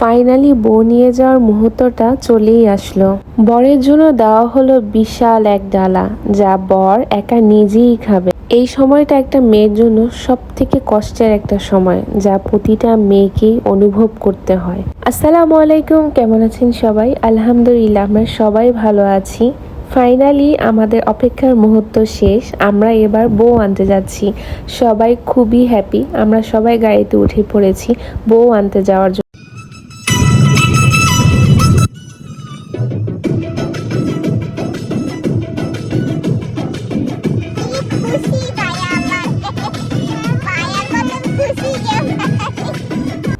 Finally বউ নিয়ে যাওয়ার মুহূর্তটা চলেই আসলো। বরের জন্য দেওয়া হলো বিশাল এক ডালা, যা বর একা নিজেই খাবে। এই সময়টা একটা মেয়ের জন্য সব থেকে কষ্টের একটা সময়, যা প্রতিটা মেয়েকেই অনুভব করতে হয়। আসসালামু আলাইকুম, কেমন আছেন সবাই? আলহামদুলিল্লাহ, আমরা সবাই ভালো আছি। ফাইনালি আমাদের অপেক্ষার মুহূর্ত শেষ। আমরা এবার বউ আনতে যাচ্ছি। সবাই খুবই হ্যাপি আমরা সবাই গাড়িতে উঠে পড়েছি বউ আনতে যাওয়ার জন্য।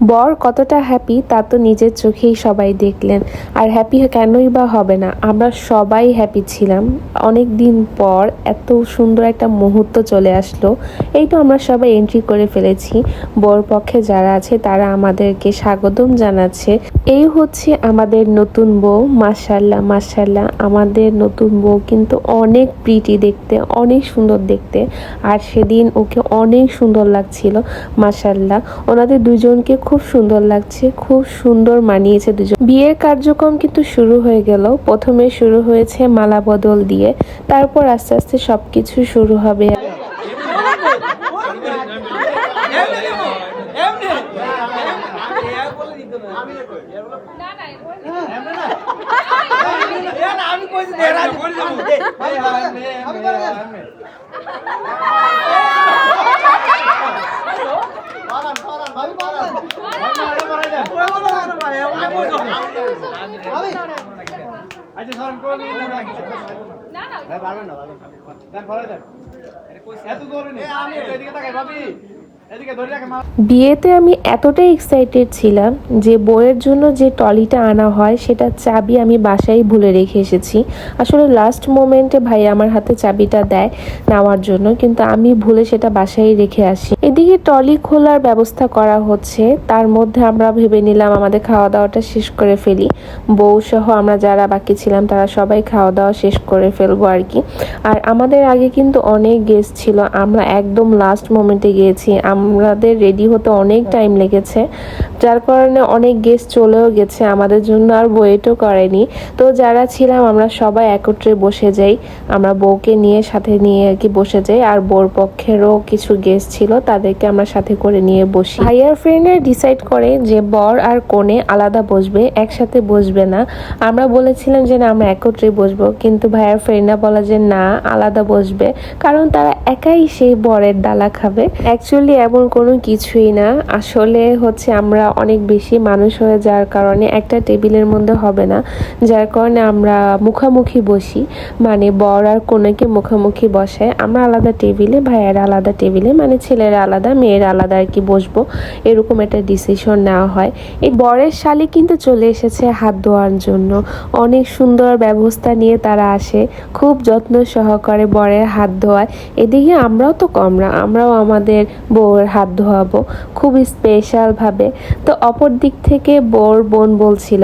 বর কতটা হ্যাপি তা তো নিজের চোখেই সবাই দেখলেন। আর হ্যাপি কেনই বা হবে না, আমরা সবাই হ্যাপি ছিলাম। অনেক দিন পর এত সুন্দর একটা মুহূর্ত চলে আসলো। এই তো আমরা সবাই এন্ট্রি করে ফেলেছি। বর পক্ষে যারা আছে, তারা আমাদেরকে স্বাগতম জানাচ্ছে। এই হচ্ছে আমাদের নতুন বউ মাসাল্লাহ মাসাল্লাহ আমাদের নতুন বউ কিন্তু অনেক প্রিটি দেখতে, অনেক সুন্দর দেখতে। আর সেদিন ওকে অনেক সুন্দর লাগছিল মাসাল্লাহ ওনাদের দুজনকে খুব সুন্দর লাগছে, খুব সুন্দর মানিয়েছে দুজন। বিয়ের কার্যক্রম কিন্তু শুরু হয়ে গেল। প্রথমে শুরু হয়েছে মালা বদল দিয়ে। তারপর আস্তে আস্তে সবকিছু শুরু হবে। দেরা করে দেব না না দেন দেন। এত নেই। এদিকে তাকাই ভাবি। বিয়েতে আমি এতটাই এক্সাইটেড ছিলাম যে বইয়ের জন্য যে টলিটা আনা হয় সেটা চাবি আমি বাসায় ভুলে রেখে এসেছি। আসলে লাস্ট মোমেন্টে ভাই আমার হাতে চাবিটা দেয় নেওয়ার জন্য কিন্তু আমি ভুলে সেটা বাসায় রেখে আসি। এদিকে টলি খোলার ব্যবস্থা করা হচ্ছে। তার মধ্যে আমরা ভেবে নিলাম আমাদের খাওয়া দাওয়াটা শেষ করে ফেলি। বউ সহ আমরা যারা বাকি ছিলাম, তারা সবাই খাওয়া দাওয়া শেষ করে ফেলব আর কি। আর আমাদের আগে কিন্তু অনেক গেস্ট ছিল। আমরা একদম লাস্ট মোমেন্টে গিয়েছি। আমাদের রেডি হতে অনেক টাইম লেগেছে। যার কারণে অনেক গেস্ট চলেও গেছে। আমাদের জন্য আর ওয়েটও করেনি। তো যারা ছিলাম, আমরা সবাই একত্রে বসে যাই। আমরা বউকে নিয়ে, সাথে নিয়ে আর কি বসে যাই। আর বউর পক্ষেরও কিছু গেস্ট ছিল তাদেরকে আমরা সাথে করে নিয়ে বসি। ভাইয়ার ফ্রেন্ডরা ডিসাইড করে যে বর আর কোণে আলাদা বসবে, একসাথে বসবে না। আমরা বলেছিলাম যে না, আমরা একত্রে বসবো। কিন্তু ভাইয়ার ফ্রেন্ডরা বলা যে না, আলাদা বসবে। কারণ তারা একাই সেই বরের ডালা খাবে। অ্যাকচুয়ালি এমন কোনো কিছুই না। আসলে হচ্ছে আমরা অনেক বেশি মানুষ হয়ে যাওয়ার কারণে একটা টেবিলের মধ্যে হবে না। যার কারণে আমরা মুখামুখি বসি। মানে বর আর কনেকে মুখামুখি বসায়। আমরা আলাদা টেবিলে, ভাইয়েরা আলাদা টেবিলে মানে ছেলেরা আলাদা, মেয়ের আলাদা আর কি বসবো, এরকম একটা ডিসিশন নেওয়া হয়। এই বরের শালি কিন্তু চলে এসেছে হাত ধোয়ার জন্য। অনেক সুন্দর ব্যবস্থা নিয়ে তারা আসে, খুব যত্ন সহকারে বরের হাত ধোয়ায়। এদিকে আমরাও তো কমরা আমরাও আমাদের বউয়ের হাত ধোয়াবো, খুব স্পেশালভাবে তো অপর দিক থেকে বর বোন বলছিল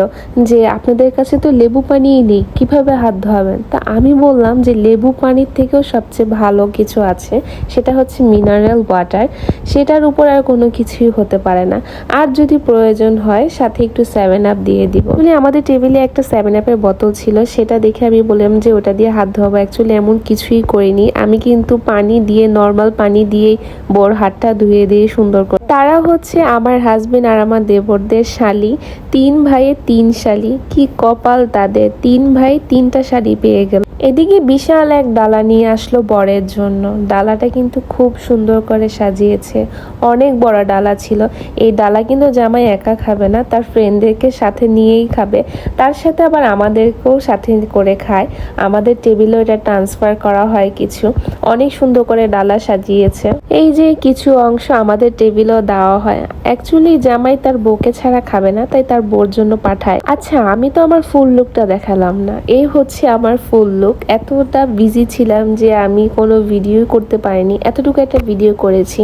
যে, আপনাদের কাছে তো লেবু পানিই নেই, কীভাবে হাত ধোয়াবেন? তা আমি বললাম যে, লেবু পানির থেকেও সবচেয়ে ভালো কিছু আছে, সেটা হচ্ছে মিনারেল ওয়াটার সেটার উপর আর কোনো কিছুই হতে পারে না। আর যদি প্রয়োজন হয়, সাথে একটু সেভেন আপ দিয়ে দিব। বলে আমাদের টেবিলে একটা সেভেন আপের বোতল ছিল, সেটা দেখে আমি বললাম যে ওটা দিয়ে হাত ধোয়াবো। অ্যাকচুয়ালি এমন কিছুই করিনি। আমি কিন্তু পানি দিয়ে নর্মাল পানি দিয়েই বোর হাতটা ধুয়ে দিয়ে সুন্দর করে তারা হচ্ছে আমার হাজবেন্ড আর আমার দেবরদের শালি। তিন ভাইয়ের তিন শালি। কি কপাল তাদের। তিন ভাই তিনটা শাড়ি পেয়ে গেল। এদিকে বিশাল এক ডালা নিয়ে আসলো বরের জন্য। ডালাটা কিন্তু খুব সুন্দর করে সাজিয়েছে। অনেক বড় ডালা ছিল। এই ডালা কিন্তু জামাই একা খাবে না, তার ফ্রেন্ডদেরকে সাথে নিয়েই খাবে। তার সাথে আবার আমাদেরকেও সাথে করে খায়। আমাদের টেবিলেও এটা ট্রান্সফার করা হয় কিছু। অনেক সুন্দর করে ডালা সাজিয়েছে। এই যে কিছু অংশ আমাদের টেবিলেও দেওয়া হয়। অ্যাকচুয়ালি জামাই তার বউকে ছাড়া খাবে না, তাই তার বোর জন্য পাঠায়। আচ্ছা আমি তো আমার ফুল লুকটা দেখালাম না। এই হচ্ছে আমার ফুল লুক এতটা বিজি ছিলাম যে আমি কোনো ভিডিও করতে পারিনি। এতটুকু একটা ভিডিও করেছি।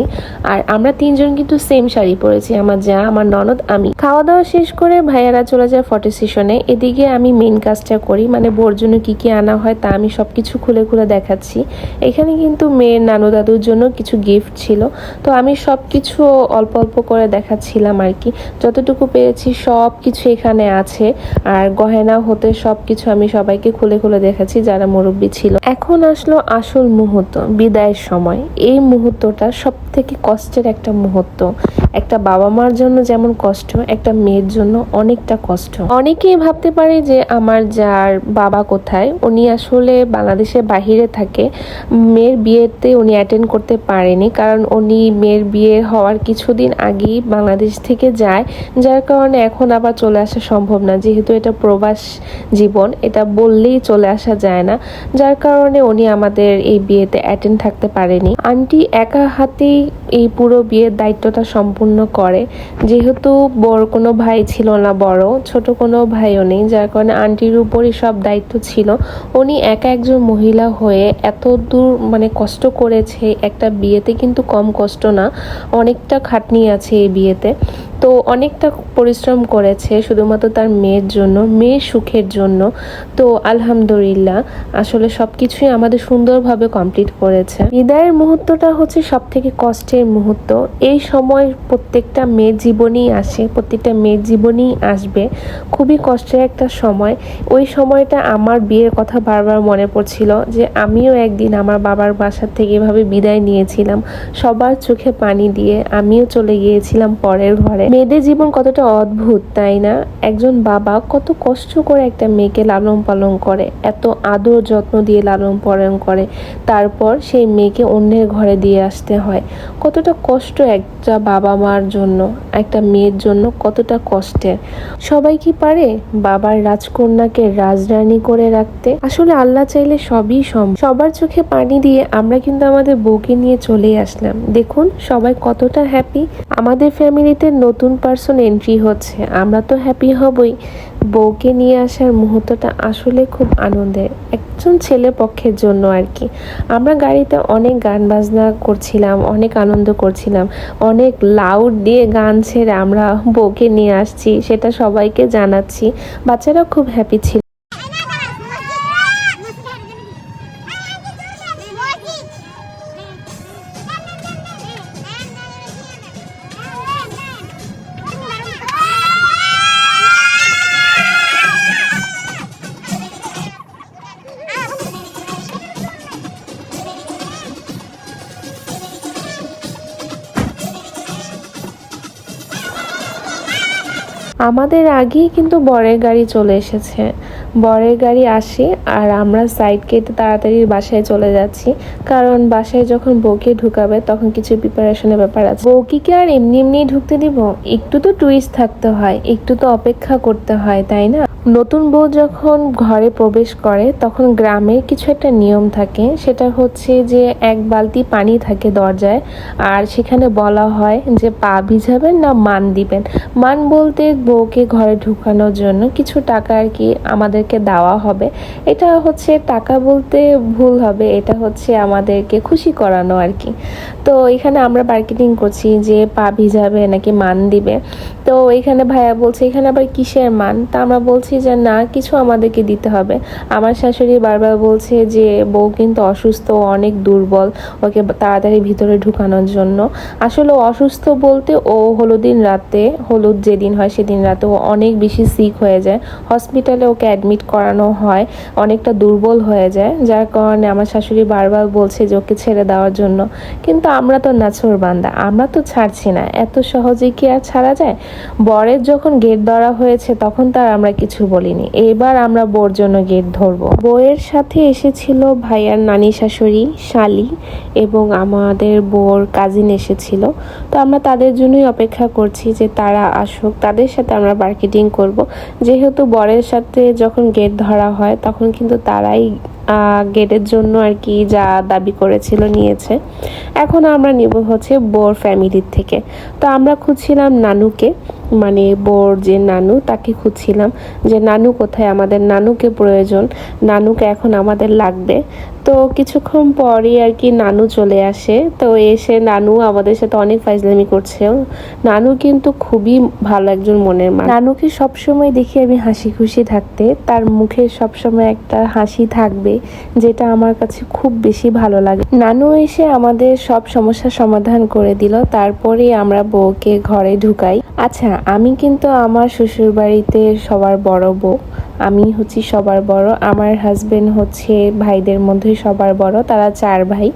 আর আমরা তিনজন কিন্তু সেম শাড়ি পরেছি, আমার যা, আমার ননদ, আমি। খাওয়া দাওয়া শেষ করে ভাইয়ারা চলে যায় ফটো সেশনে এদিকে আমি মেন কাজটা করি মানে বোর জন্য কী কী আনা হয় তা আমি সবকিছু খুলে খুলে দেখাচ্ছি। এখানে কিন্তু মেয়ের নানু দাদুর জন্য কিছু গিফট গিফট ছিল। তো আমি সব কিছু অল্প অল্প করে দেখাচ্ছিলাম আর কি। যতটুকু পেরেছি সব কিছু এখানে আছে। আর গহেনা হতে সব কিছু আমি সবাইকে খুলে খুলে দেখাচ্ছি, যারা মুরব্বী ছিল। এখন আসলো আসল মুহূর্ত, বিদায়ের সময়। এই মুহূর্তটা সব থেকে কষ্টের একটা মুহূর্ত। একটা বাবা মার জন্য যেমন কষ্ট, একটা মেয়ের জন্য অনেকটা কষ্ট। অনেকেই ভাবতে পারে যে আমার যার বাবা কোথায়, উনি আসলে বাংলাদেশের বাহিরে থাকে। মেয়ের বিয়েতে উনি অ্যাটেন্ড করতে পারেনি। কারণ উনি মেয়ের বিয়ে হওয়ার কিছুদিন আগেই বাংলাদেশ থেকে যায়, যার কারণে এখন আবার চলে আসা সম্ভব না। যেহেতু এটা প্রবাস জীবন, এটা বললেই চলে আসা যায় না। যার কারণে উনি আমাদের এই বিয়েতে অ্যাটেন্ড থাকতে পারেনি। আন্টি একা হাতেই এই পুরো বিয়ের দায়িত্বটা সম্পূর্ণ করে। যেহেতু বড় কোনো ভাই ছিল না বড়, ছোট কোনো ভাইও নেই, যার কারণে আন্টির উপরই সব দায়িত্ব ছিল। উনি একা একজন মহিলা হয়ে এত দূর মানে কষ্ট করেছে একটা বিয়েতে কিন্তু কম কষ্ট না। অনেকটা খাটনি আছে এই বিয়েতে। তো অনেকটা পরিশ্রম করেছে শুধুমাত্র তার মেয়ের জন্য, মেয়ের সুখের জন্য। তো আলহামদুলিল্লাহ, আসলে সব কিছুই আমাদের সুন্দরভাবে কমপ্লিট করেছে। বিদায়ের মুহূর্তটা হচ্ছে সব থেকে কষ্টের মুহূর্ত। এই সময় প্রত্যেকটা মেয়ের জীবনেই আসে, প্রত্যেকটা মেয়ের জীবনেই আসবে। খুবই কষ্টের একটা সময়। ওই সময়টা আমার বিয়ের কথা বারবার মনে পড়ছিল যে আমিও একদিন আমার বাবার বাসার থেকে এভাবে বিদায় নিয়েছিলাম। সবার চোখে পানি দিয়ে আমিও চলে গিয়েছিলাম পরের ঘরে। মেয়েদের জীবন কতটা অদ্ভুত, তাই না? একজন বাবা কত কষ্ট করে একটা মেয়েকে লালন পালন করে, এত আদর যত্ন দিয়ে লালন পালন করে, তারপর সেই মেয়েকে অন্যের ঘরে দিয়ে আসতে হয়। কতটা কষ্ট একটা বাবা মার জন্য, একটা মেয়ের জন্য কতটা কষ্টের। সবাই কি পারে বাবার রাজকন্যাকে রাজরানী করে রাখতে? আসলে আল্লাহ চাইলে সবই সম্ভব। সবার চোখে পানি দিয়ে আমরা কিন্তু আমাদের বউকে নিয়ে চলে আসলাম। দেখুন, সবাই কতটা হ্যাপি আমাদের ফ্যামিলিতে নতুন পার্সন এন্ট্রি হচ্ছে। আমরা তো হ্যাপি হবই। বউকে নিয়ে আসার মুহূর্তটা আসলে খুব আনন্দের। একজন ছেলে পক্ষের জন্য আর কি। আমরা গাড়িতে অনেক গান বাজনা করছিলাম, অনেক আনন্দ করছিলাম। অনেক লাউড দিয়ে গান ছেড়ে আমরা বউকে নিয়ে আসছি, সেটা সবাইকে জানাচ্ছি। বাচ্চারা খুব হ্যাপি ছিল। আমাদের আগেই কিন্তু বরের গাড়ি চলে এসেছে। বরের গাড়ি আসে আর আমরা সাইড কেটে তাড়াতাড়ি বাসায় চলে যাচ্ছি। কারণ বাসায় যখন বউকে ঢুকাবে তখন কিছু প্রিপারেশনের ব্যাপার আছে। বউকে কি আর এমনি এমনি ঢুকতে দিব? একটু তো টুইস্ট থাকতে হয়, একটু তো অপেক্ষা করতে হয়, তাই না? নতুন বউ যখন ঘরে প্রবেশ করে, তখন গ্রামে কিছু একটা নিয়ম থাকে। সেটা হচ্ছে যে এক বালতি পানি থাকে দরজায়, আর সেখানে বলা হয় যে পা ভিজাবেন না মান দিবেন। মান বলতে বউকে ঘরে ঢুকানোর জন্য কিছু টাকা আর কি আমাদেরকে দেওয়া হবে। এটা হচ্ছে টাকা বলতে ভুল হবে, এটা হচ্ছে আমাদেরকে খুশি করানো আর কি। তো এখানে আমরা মার্কেটিং করছি যে পা ভিজাবে নাকি মান দিবে। তো এখানে ভাইয়া বলছে, এখানে আবার কিসের মান? তা আমরা বলছি যে, না, কিছু আমাদেরকে দিতে হবে। আমার শাশুড়ি বারবার বলছে যে, বউ কিন্তু অসুস্থ অনেক দুর্বল, ওকে তাড়াতাড়ি ভিতরে ঢুকানোর জন্য। আসলে অসুস্থ বলতে ও হলুদিন রাতে, হলুদ যেদিন হয় সেদিন রাতে ও অনেক বেশি সিক হয়ে যায়। হসপিটালে ওকে অ্যাডমিট করানো হয়, অনেকটা দুর্বল হয়ে যায়, যার কারণে আমার শাশুড়ি বারবার বলছে যে, ওকে ছেড়ে দেওয়ার জন্য। কিন্তু আমরা তো নাছর বান্দা, আমরা তো ছাড়ছি না, এত সহজে কি আর ছাড়া যায়? বরের যখন গেট ধরা হয়েছে, তখন তার আমরা কিছু বলিনি। এবার আমরা বোর জন্য গেট ধরবো। বউয়ের সাথে এসেছিল ভাইয়ার নানি শাশুড়ি, শালি এবং আমাদের বোর কাজিন এসেছিল। তো আমরা তাদের জন্যই অপেক্ষা করছি যে তারা আসুক। তাদের সাথে আমরা মার্কেটিং করব। যেহেতু বরের সাথে যখন গেট ধরা হয়, তখন কিন্তু তারাই গেটের জন্য আর কি যা দাবি করেছিল, নিয়েছে। এখন আমরা নিব হচ্ছে বোর ফ্যামিলির থেকে। তো আমরা খুঁজছিলাম নানুকে মানে বোর যে নানু, তাকে খুঁজছিলাম যে, নানু কোথায়? আমাদের নানুকে প্রয়োজন। নানুকে এখন আমাদের লাগবে। তো কিছুক্ষণ পরই আর কি নানু চলে আসে। তো এসে নানু আমাদের সাথে অনেক ফাইজলামি করছে। নানু কিন্তু খুবই ভালো একজন মনের মানুষ। নানুকে সবসময় দেখি আমি হাসি খুশি থাকতে। তার মুখে সবসময় একটা হাসি থাকবে, যেটা আমার কাছে খুব বেশি ভালো লাগে। নানু এসে আমাদের সব সমস্যার সমাধান করে দিল। তারপরে আমরা বউকে ঘরে ঢুকাই। আচ্ছা আমি কিন্তু আমার শ্বশুর বাড়িতে সবার বড় বউ। আমি হচ্ছি সবার বড়, আমার হাজবেন্ড হচ্ছে ভাইদের মধ্যে সবার বড়, তারা চার ভাই।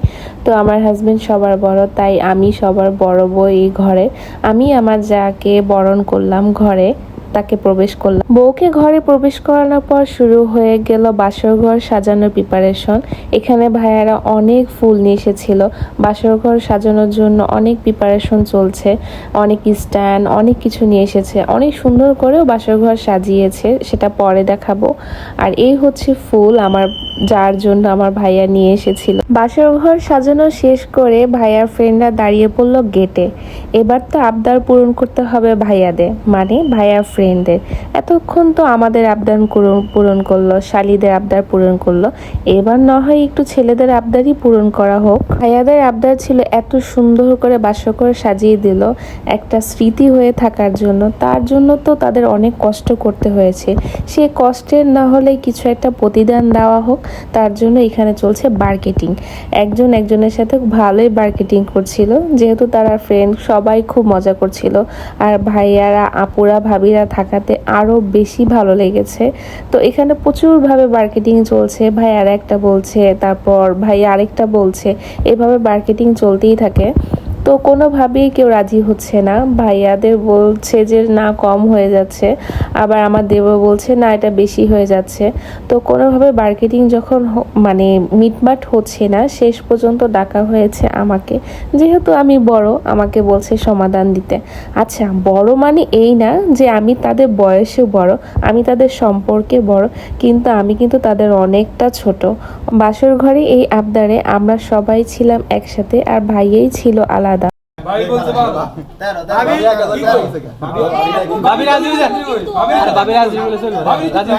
তো আমার হাজবেন্ড সবার বড়, তাই আমি সবার বড় বই ঘরে। আমি আমার যাকে বরণ করলাম ঘরে তাকে প্রবেশ করলাম। বউকে ঘরে প্রবেশ করানোর পর শুরু হয়ে গেল বাসর ঘর সাজানোর প্রিপারেশন এখানে ভাইয়ারা অনেক ফুল নিয়ে এসেছিল। বাসর ঘর সাজানোর জন্য অনেক প্রিপারেশন চলছে। অনেক স্ট্যান্ড অনেক কিছু নিয়ে এসেছে। অনেক সুন্দর করেও বাসর ঘর সাজিয়েছে, সেটা পরে দেখাবো। আর এই হচ্ছে ফুল আমার, যার জন্য আমার ভাইয়া নিয়ে এসেছিল। বাসর ঘর সাজানো শেষ করে ভাইয়ার ফ্রেন্ডরা দাঁড়িয়ে পড়ল গেটে এবার তো আবদার পূরণ করতে হবে ভাইয়াদের। মানে ভাইয়ার ফ্রেন্ডদের। এতক্ষণ তো আমাদের আবদার পূরণ করল, শালিদের আবদার পূরণ করল। এবার না হয় একটু ছেলেদের আবদারই পূরণ করা হোক। ভাইয়াদের আবদার ছিল এত সুন্দর করে বাসর করে সাজিয়ে দিল একটা স্মৃতি হয়ে থাকার জন্য। তার জন্য তো তাদের অনেক কষ্ট করতে হয়েছে। সে কষ্টের না হলে কিছু একটা প্রতিদান দেওয়া হোক, তার জন্য এখানে চলছে মার্কেটিং একজন একজনের সাথে ভালোই মার্কেটিং করছিল, যেহেতু তারা ফ্রেন্ড সবাই খুব মজা করছিল। আর ভাইয়ারা, আপুরা, ভাবিরা থাকাতে আরও বেশি ভালো লেগেছে। তো এখানে প্রচুরভাবে মার্কেটিং চলছে, ভাই আর একটা বলছে, তারপর ভাই আরেকটা বলছে। এভাবে মার্কেটিং চলতেই থাকে। তো কোনোভাবেই কেউ রাজি হচ্ছে না। ভাইয়াদের বলছে যে, না, কম হয়ে যাচ্ছে। আবার আমার দেবর বলছে, না, এটা বেশি হয়ে যাচ্ছে। তো কোনোভাবে মার্কেটিং যখন মানে মিটমাট হচ্ছে না, শেষ পর্যন্ত ডাকা হয়েছে আমাকে। যেহেতু আমি বড়, আমাকে বলছে সমাধান দিতে। আচ্ছা বড় মানে এই না যে, আমি তাদের বয়সে বড়, আমি তাদের সম্পর্কে বড়, কিন্তু আমি কিন্তু তাদের অনেকটা ছোট। বাসর ঘরে এই আবদারে আমরা সবাই ছিলাম একসাথে, আর ভাইয়েই ছিল আলাদা। ভাবি রাজি ভাবি রাজি বলে চলবে রাজি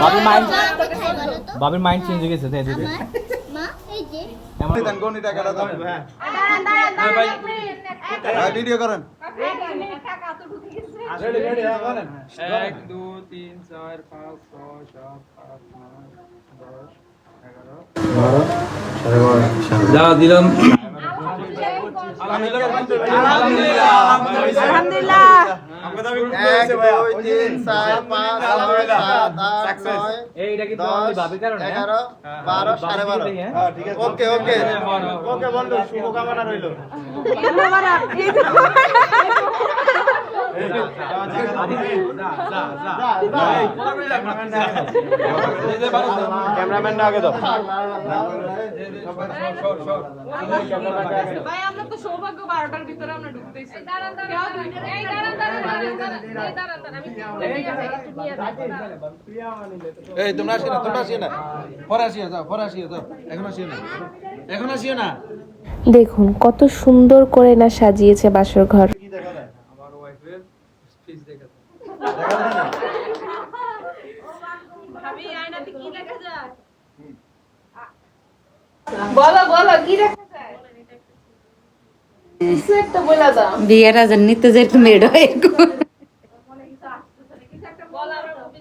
ভাবি মাইন্ড ভাবির মাইন্ড চেঞ্জ হয়ে গেছে ভিডিও করেন। রেডি রেডি করেন এক দুই তিন চার পাঁচ ছয় সাত আট নয় দশ এগারো। যা দিলাম। এক দুই তিন চার পাঁচ ছয় সাত আট নয় এইটা কি দশ তোমার ভাবি কারণে এগারো বারো সাড়ে বারো। ওকে ওকে। ওকে বন্ধু শুভকামনা রইল। ক্যামেরাম্যানটা আগে দাও। ভাই আমরা তো সৌভাগ্য বারোটার ভিতরে আমরা ঢুকতেছি। এই তোমরা আসিও না তোমরা আসিও না। পরে আসিও যাও পরে আসিও যাও। এখন আসিও না। এখন আসিও না। দেখুন কত সুন্দর করে না সাজিয়েছে বাসর ঘর। আমার ওয়াইফের স্পিচ দেখে ভাবি আয়নাতে কি দেখা যায়? বলো বলো কি দেখা যায় কিছু একটা বলে দাও বিয়ের আজান নিতে যেরকম মেয়েটা এরকম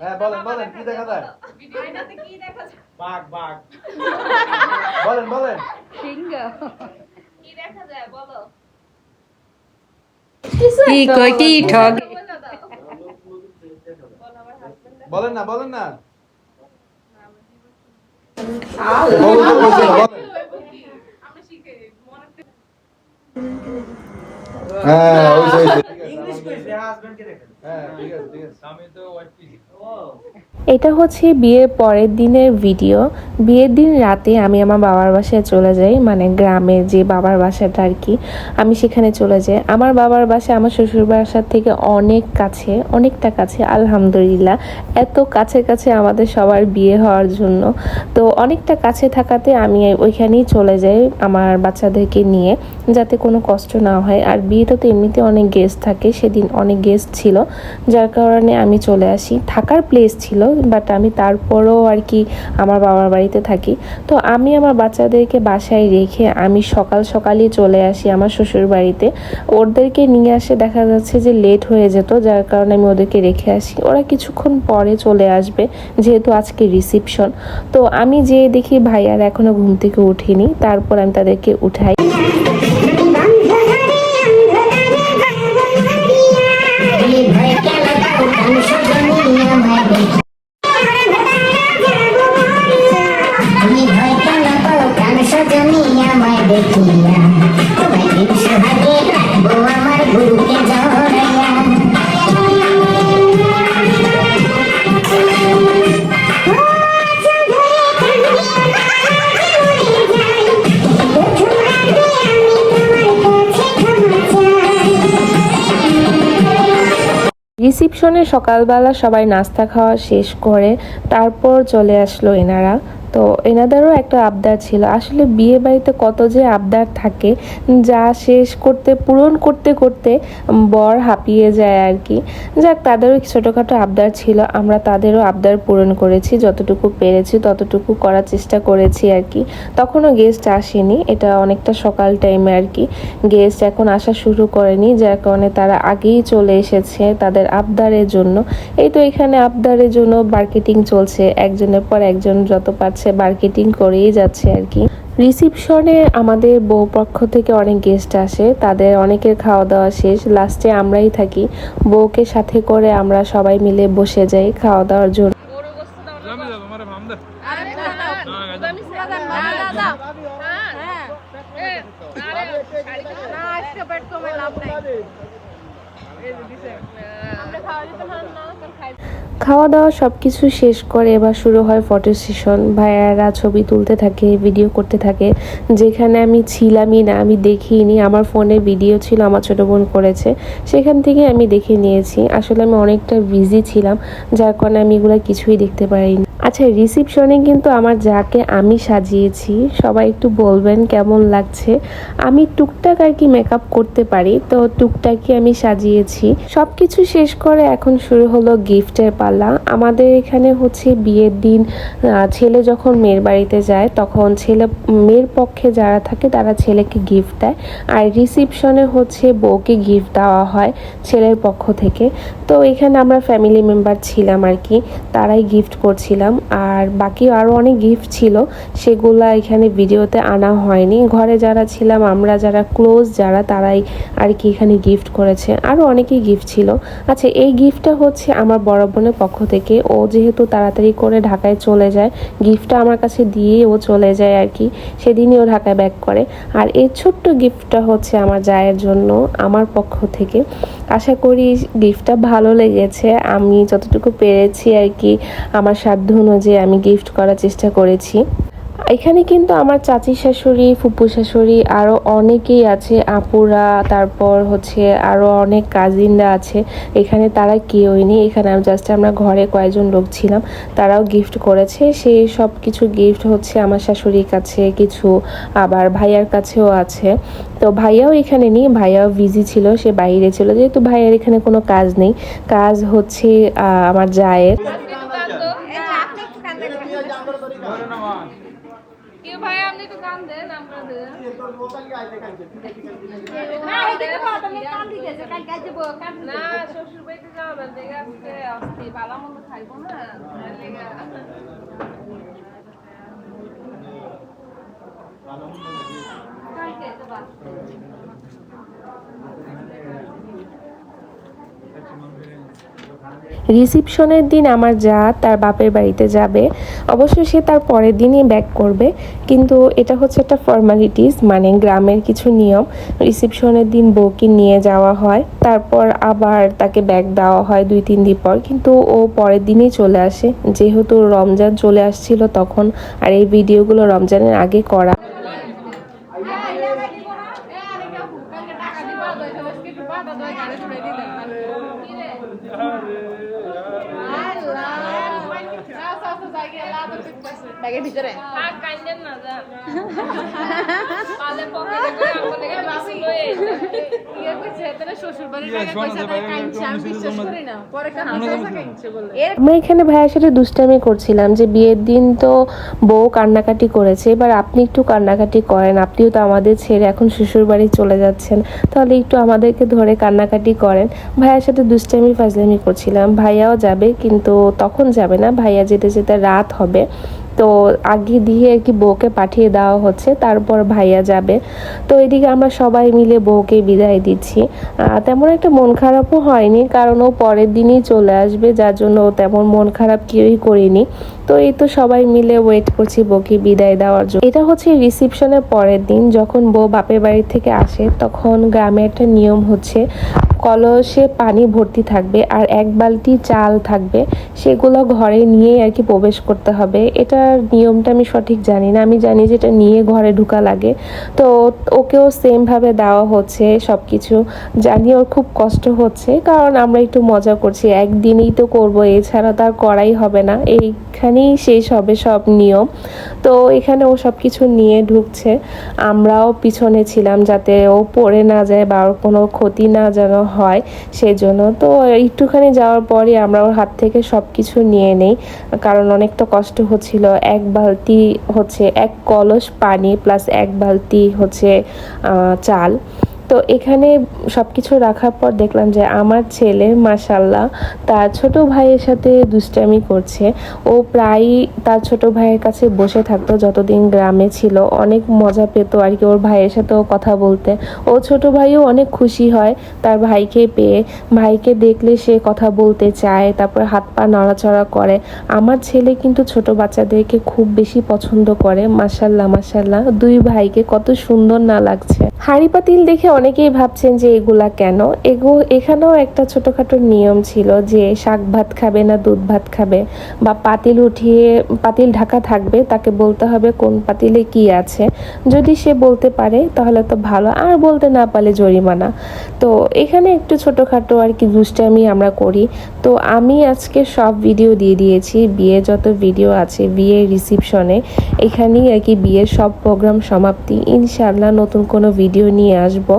হ্যাঁ বলেন বলেন কি দেখা যায়? video কি দেখা যায় বাঘ বাঘ। বলেন বলেন। কি দেখা যায় বলো কি কই কি ঠগ? বলে দাও বলো আমার হাজবেন্ড বলেন না বলেন না হ্যাঁ ইংলিশ কইছে। হাজবেন্ড কে দেখেন হ্যাঁ ঠিক আছে ঠিক আছে। আমি তো ওয়াইফ এটা হচ্ছে বিয়ের পরের দিনের ভিডিও। বিয়ের দিন রাতে আমি আমার বাবার বাসায় চলে যাই মানে গ্রামে যে বাবার বাসাটা আর কি, আমি সেখানে চলে যাই। আমার বাবার বাসা আমার শ্বশুর বাসার থেকে অনেক কাছে, অনেকটা কাছে, আলহামদুলিল্লাহ। এত কাছে কাছে আমাদের সবার বিয়ে হওয়ার জন্য। তো অনেকটা কাছে থাকাতে আমি ওইখানেই চলে যাই আমার বাচ্চাদেরকে নিয়ে, যাতে কোনো কষ্ট না হয়। আর বিয়েতে তো এমনিতে অনেক গেস্ট থাকে, সেদিন অনেক গেস্ট ছিল, যার কারণে আমি চলে আসি। থাকার প্লেস ছিল বাট আমি তারপরও আর কি আমার বাবার বাড়িতে থাকি। তো আমি আমার বাচ্চাদেরকে বাসায় রেখে আমি সকাল সকালই চলে আসি আমার শ্বশুর বাড়িতে। ওদেরকে নিয়ে আসে দেখা যাচ্ছে যে লেট হয়ে যেত, যার কারণে আমি ওদেরকে রেখে আসি। ওরা কিছুক্ষণ পরে চলে আসবে, যেহেতু আজকে রিসিপশন তো আমি যেয়ে দেখি ভাইয়ার এখনও ঘুম থেকে উঠিনি, তারপর আমি তাদেরকে উঠাই। রিসিপশনে সকালবেলা সবাই নাস্তা খাওয়া শেষ করে তারপর চলে আসলো এনারা। তো এনাদেরও একটা আবদার ছিল। আসলে বিয়ে বাড়িতে কত যে আবদার থাকে, যা শেষ করতে, পূরণ করতে করতে বর হাঁপিয়ে যায় আর কি। যাক, তাদেরও ছোটোখাটো আবদার ছিল, আমরা তাদেরও আবদার পূরণ করেছি, যতটুকু পেরেছি, ততটুকু করার চেষ্টা করেছি আর কি। তখনও গেস্ট আসেনি, এটা অনেকটা সকাল টাইমে আর কি। গেস্ট এখন আসা শুরু করেনি, যার কারণে তারা আগেই চলে এসেছে তাদের আবদারের জন্য। এই তো এখানে আবদারের জন্য মার্কেটিং চলছে, একজনের পর একজন যত পারছে মার্কেটিং করেই যাচ্ছে আর কি রিসিপশনে আমাদের বউ পক্ষ থেকে অনেক গেস্ট আসে তাদের অনেকের খাওয়া দাওয়া শেষ লাস্টে আমরাই থাকি বউকে সাথে করে আমরা সবাই মিলে বসে যাই খাওয়া দাওয়ার জন্য দে খাওয়া দাওয়া সব কিছু শেষ করে এবার শুরু হয় ফটো সেশন ভাইয়ারা ছবি তুলতে থাকে ভিডিও করতে থাকে। যেখানে আমি ছিলামই না, আমি দেখিনি। আমার ফোনে ভিডিও ছিল, আমার ছোটো বোন করেছে। সেখান থেকে আমি দেখে নিয়েছি। আসলে আমি অনেকটা বিজি ছিলাম, যার কারণে আমি এগুলো কিছুই দেখতে পারিনি। আচ্ছা রিসিপশনে কিন্তু আমার যাকে আমি সাজিয়েছি, সবাই একটু বলবেন কেমন লাগছে? আমি টুকটাক আর কি মেকআপ করতে পারি, তো টুকটাকই আমি সাজিয়েছি। সব কিছু শেষ করে এখন শুরু হলো গিফটের পালা। আমাদের এখানে হচ্ছে বিয়ের দিন ছেলে যখন মেয়ের বাড়িতে যায়, তখন ছেলে, মেয়ের পক্ষে যারা থাকে, তারা ছেলেকে গিফট দেয়। আর রিসিপশনে হচ্ছে বউকে গিফট দেওয়া হয় ছেলের পক্ষ থেকে। তো এখানে আমরা ফ্যামিলি মেম্বার ছিলাম আর কি, তারাই গিফট করছিলাম আর বাকি আরও অনেক গিফট ছিল, সেগুলা এখানে ভিডিওতে আনা হয়নি। ঘরে যারা ছিলাম, আমরা যারা ক্লোজ যারা, তারাই আর কি এখানে গিফট করেছে। আরও অনেকেই গিফট ছিল। আচ্ছা এই গিফটটা হচ্ছে আমার বড় বোনের পক্ষ থেকে। ও যেহেতু তাড়াতাড়ি করে ঢাকায় চলে যায় গিফটটা আমার কাছে দিয়ে ও চলে যায় আর কি। সেদিনই ও ঢাকায় ব্যাক করে। আর এই ছোট্ট গিফটটা হচ্ছে আমার জায়ের জন্য, আমার পক্ষ থেকে। আশা করি গিফটটা ভালো লেগেছে। আমি যতটুকু পেরেছি আর কি, আমার সাধ্য অনুযায়ী আমি গিফট করার চেষ্টা করেছি। এখানে কিন্তু আমার চাচি শাশুড়ি, ফুপু শাশুড়ি আরও অনেকেই আছে, আপুরা, তারপর হচ্ছে আরও অনেক কাজিনরা আছে। এখানে তারা কেউই নেই, এখানে জাস্ট আমরা ঘরে কয়েকজন লোক ছিলাম, তারাও গিফট করেছে। সেই সব কিছু গিফট হচ্ছে আমার শাশুড়ির কাছে, কিছু আবার ভাইয়ার কাছেও আছে। তো ভাইয়াও এখানে নেই, ভাইয়াও বিজি ছিল, সে বাইরে ছিল। যেহেতু ভাইয়ার এখানে কোনো কাজ নেই, কাজ হচ্ছে আমার জায়ের কেউ ভাই আপনি একটু গান দেন আমরা দেন না শ্বশুর বাড়িতে যাওয়া দেখে আজকে আসতে ভালো মন্দ খাইবো না। কালকে তো বাস রিসিপশনের দিন আমার যা তার বাপের বাড়িতে যাবে। অবশ্য সে তার পরের দিনই ব্যাক করবে, কিন্তু এটা হচ্ছে একটা ফর্মালিটিস মানে গ্রামের কিছু নিয়ম। রিসিপশনের দিন বউকে নিয়ে যাওয়া হয়, তারপর আবার তাকে ব্যাগ দেওয়া হয় দুই তিন দিন পর। কিন্তু ও পরের দিনই চলে আসে। যেহেতু রমজান চলে আসছিল তখন, আর এই ভিডিওগুলো রমজানের আগে করা আল্লাহ ব্যাগের ভিতরে আমি আমরা এখানে ভাইয়ের সাথে দুষ্টামি করছিলাম যে বিয়ের দিন তো বউ কান্নাকাটি করেছে এবার আপনি একটু কান্নাকাটি করেন আপনিও তো আমাদের ছেড়ে এখন শ্বশুর বাড়ি চলে যাচ্ছেন তাহলে একটু আমাদেরকে ধরে কান্নাকাটি করেন। ভাইয়ের সাথে দুষ্টামি ফাজলামি করছিলাম ভাইয়াও যাবে কিন্তু তখন যাবে না ভাইয়া যেতে যেতে রাত হবে। তো আগে দিয়ে আর কি বউকে পাঠিয়ে দেওয়া হচ্ছে, তারপর ভাইয়া যাবে। তো এদিকে আমরা সবাই মিলে বউকে বিদায় দিচ্ছি। তেমন একটা মন খারাপও হয়নি, কারণ ও পরের দিনই চলে আসবে, যার জন্য তেমন মন খারাপ কেউই করিনি। তো এই তো সবাই মিলে ওয়েট করছি বউকে বিদায় দেওয়ার জন্য। এটা হচ্ছে রিসিপশনের পরের দিন, যখন বউ বাপের বাড়ি থেকে আসে, তখন গ্রামে একটা নিয়ম হচ্ছে কলসে পানি ভর্তি থাকবে আর এক বালতি চাল থাকবে, সেগুলো ঘরে নিয়ে আর কি প্রবেশ করতে হবে। এটার নিয়মটা আমি সঠিক জানি না। আমি জানি যে এটা নিয়ে ঘরে ঢুকা লাগে। তো ওকেও সেমভাবে দেওয়া হচ্ছে সব কিছু জানি ওর খুব কষ্ট হচ্ছে, কারণ আমরা একটু মজা করছি। একদিনই তো করব, এছাড়া তার করাই হবে না। এইখানেই শেষ হবে সব নিয়ম। তো এখানে ও সব কিছু নিয়ে ঢুকছে। আমরাও পিছনে ছিলাম যাতে ও পড়ে না যায় বা ওর কোনো ক্ষতি না যেন হয় সেই জন্য তো একটুখানি যাওয়ার পরই আমরা ওর হাত থেকে সব কিছু নিয়ে নেই। কারণ অনেকটা কষ্ট হচ্ছিল, এক বালতি হচ্ছে এক কলস পানি প্লাস এক বালতি হচ্ছে চাল। তো এখানে সব কিছু রাখার পর দেখলাম যে আমার ছেলে মাসাল্লাহ তার ছোট ভাইয়ের সাথে দুষ্টামি করছে। ও প্রায়ই তার ছোট ভাইয়ের কাছে বসে থাকতো যতদিন গ্রামে ছিল। অনেক মজা পেত আর কি ওর ভাইয়ের সাথেও কথা বলতে। ও ছোট ভাইও অনেক খুশি হয় তার ভাইকে পেয়ে। ভাইকে দেখলে সে কথা বলতে চায়, তারপর হাত পা নড়াচড়া করে। আমার ছেলে কিন্তু ছোট বাচ্চাদেরকে খুব বেশি পছন্দ করে। মাসাল্লাহ মাসাল্লাহ দুই ভাইকে কত সুন্দর না লাগছে। হাঁড়ি পাতিল দেখে অনেকেই ভাবছেন যে এগুলা কেন? এগো, এখানেও একটা ছোটোখাটো নিয়ম ছিল যে শাক ভাত খাবে না, দুধ ভাত খাবে। বা পাতিল উঠিয়ে, পাতিল ঢাকা থাকবে, তাকে বলতে হবে কোন পাতিলে কি আছে। যদি সে বলতে পারে, তাহলে তো ভালো। আর বলতে না পারলে জরিমানা। তো এখানে একটু ছোটোখাটো আর কি দুষ্টামি আমরা করি। তো আমি আজকে সব ভিডিও দিয়ে দিয়েছি, বিয়ে যত ভিডিও আছে, বিয়ের রিসিপশনে এখানেই আর কি বিয়ের সব প্রোগ্রাম সমাপ্তি। ইনশাআল্লাহ নতুন কোনো ভিডিও নিয়ে আসব।